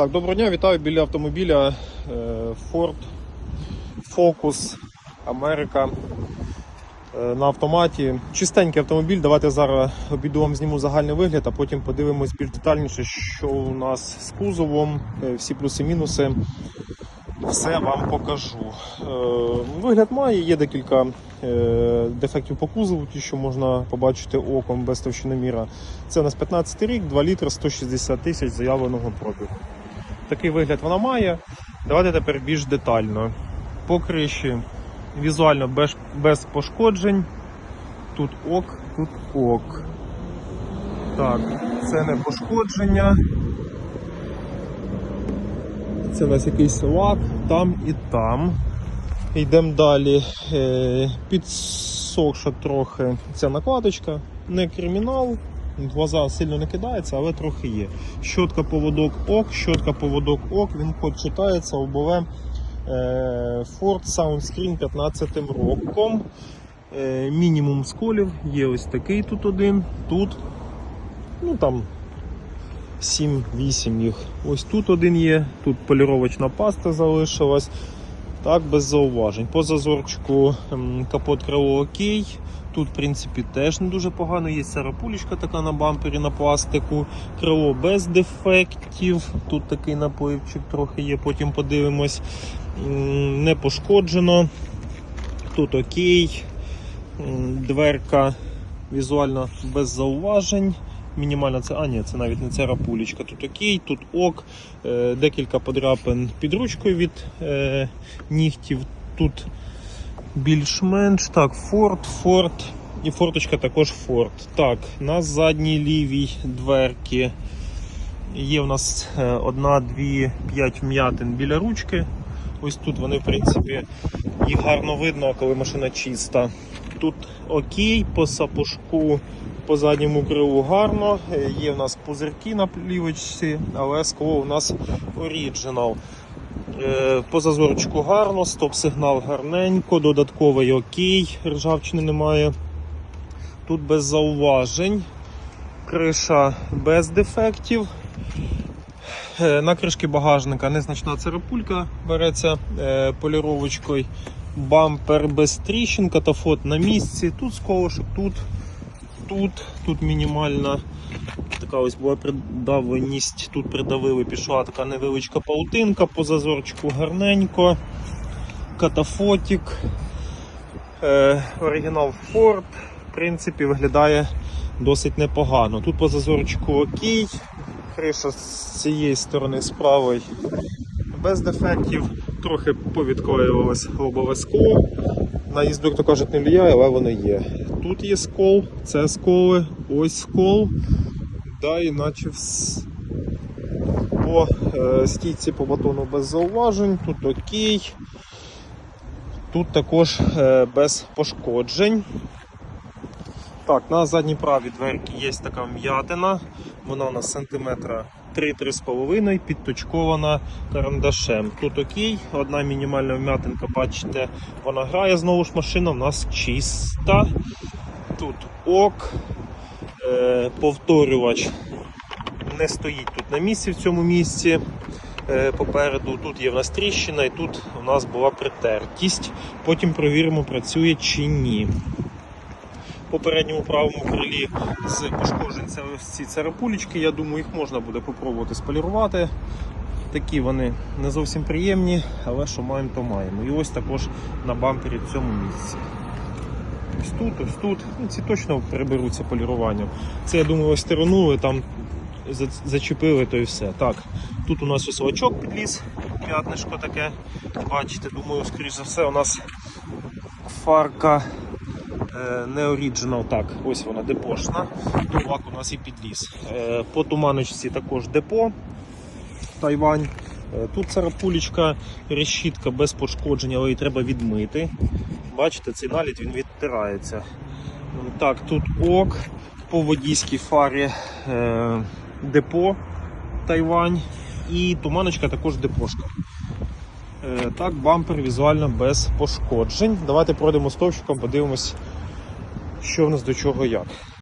Так, доброго дня, вітаю біля автомобіля е, Ford Focus Америка е, на автоматі. Чистенький автомобіль. Давайте зараз обіду вам зніму загальний вигляд, а потім подивимось більш детальніше, що у нас з кузовом, е, всі плюси-мінуси. Все вам покажу. Вигляд має, є декілька дефектів по кузову, ті, що можна побачити оком без товщиноміра. Це у нас 15 рік, 2 літри, 160 тисяч заявленого пробігу. Такий вигляд вона має. Давайте тепер більш детально. По криші візуально без, без пошкоджень. Тут ок, тут ок. Так, це не пошкодження. Це у нас якийсь лак, там і там. Йдемо далі. Е, Підсохша трохи ця накладочка. Не кримінал. Глаза сильно не кидається, але трохи є. Щотка поводок ок, щотка поводок ок, він код читається лобове е, Ford Soundscreen 15 роком. Е, мінімум сколів. Є ось такий тут один, тут. Ну там 7-8 їх. Ось тут один є, тут поліровочна паста залишилась. Так, без зауважень. По зазорчику ем, капот крило окей. Тут, в принципі, теж не дуже погано. Є сарапулечка така на бампері на пластику. Крило без дефектів. Тут такий напливчик трохи є, потім подивимось. Не пошкоджено. Тут окей. Дверка візуально без зауважень. Мінімальна це, а ні, це навіть не царапулечка. Тут окей, тут ок, е, декілька подряпин під ручкою від е, нігтів. Тут більш-менш. Так, Ford, Ford і форточка також Ford. Так, на задній лівій дверці є в нас е, одна, дві, п'ять вм'ятин біля ручки. Ось тут вони, в принципі, їх гарно видно, коли машина чиста. Тут окей, по сапожку, по задньому крилу гарно. Є в нас пузирки на плівочці, але скло у нас оріджинал. Е, По зазорчику гарно, стоп-сигнал гарненько, додатковий окей, ржавчини немає. Тут без зауважень. Криша без дефектів. Е, На кришки багажника незначна царапулька береться е, поліровочкою. Бампер без тріщин, катафот на місці. Тут сколошок, тут, тут, тут мінімальна така ось була придавленість. Тут придавили, пішла така невеличка паутинка, по зазорчику гарненько. Катафотик. Е, оригінал Ford. В принципі, виглядає досить непогано. Тут по зазорчику окей. Криша з цієї сторони з правої без дефектів. Трохи повідклеювалось лобове скло. На їзду, як то кажуть, не впливає, але воно є. Тут є скол, це сколи, ось скол. Да, іначе вс... по е, стійці по батону без зауважень, тут окей. Тут також е, без пошкоджень. Так, на задній правій дверці є така м'ятина. Вона у нас сантиметра 3-3,5 підточкована карандашем. Тут окей, одна мінімальна вм'ятинка, бачите, вона грає знову ж машина, у нас чиста. Тут ок, е, повторювач не стоїть тут на місці в цьому місці. Е, Попереду тут є в нас тріщина і тут у нас була притертість. Потім провіримо, працює чи ні. По передньому правому крилі з пошкоджень ці царапулечки. Я думаю, їх можна буде попробувати сполірувати. Такі вони не зовсім приємні, але що маємо, то маємо. І ось також на бампері в цьому місці. Ось тут, ось тут. Ну, ці точно приберуться поліруванням. Це, я думаю, ось сторонули, там зачепили, то і все. Так, тут у нас ось лачок підліз, п'ятнишко таке. Бачите, думаю, скоріш за все, у нас фарка не оріджинал. Так, ось вона депошна. Лак у нас і підліз. Е, По туманочці також депо. Тайвань. Е, Тут царапулечка, решітка без пошкодження, але її треба відмити. Бачите, цей наліт він відтирається. Так, тут ок, по водійській фарі е, депо Тайвань і туманочка також депошка. Е, так, бампер візуально без пошкоджень. Давайте пройдемо стовпчиком, подивимось, що в нас до чого як.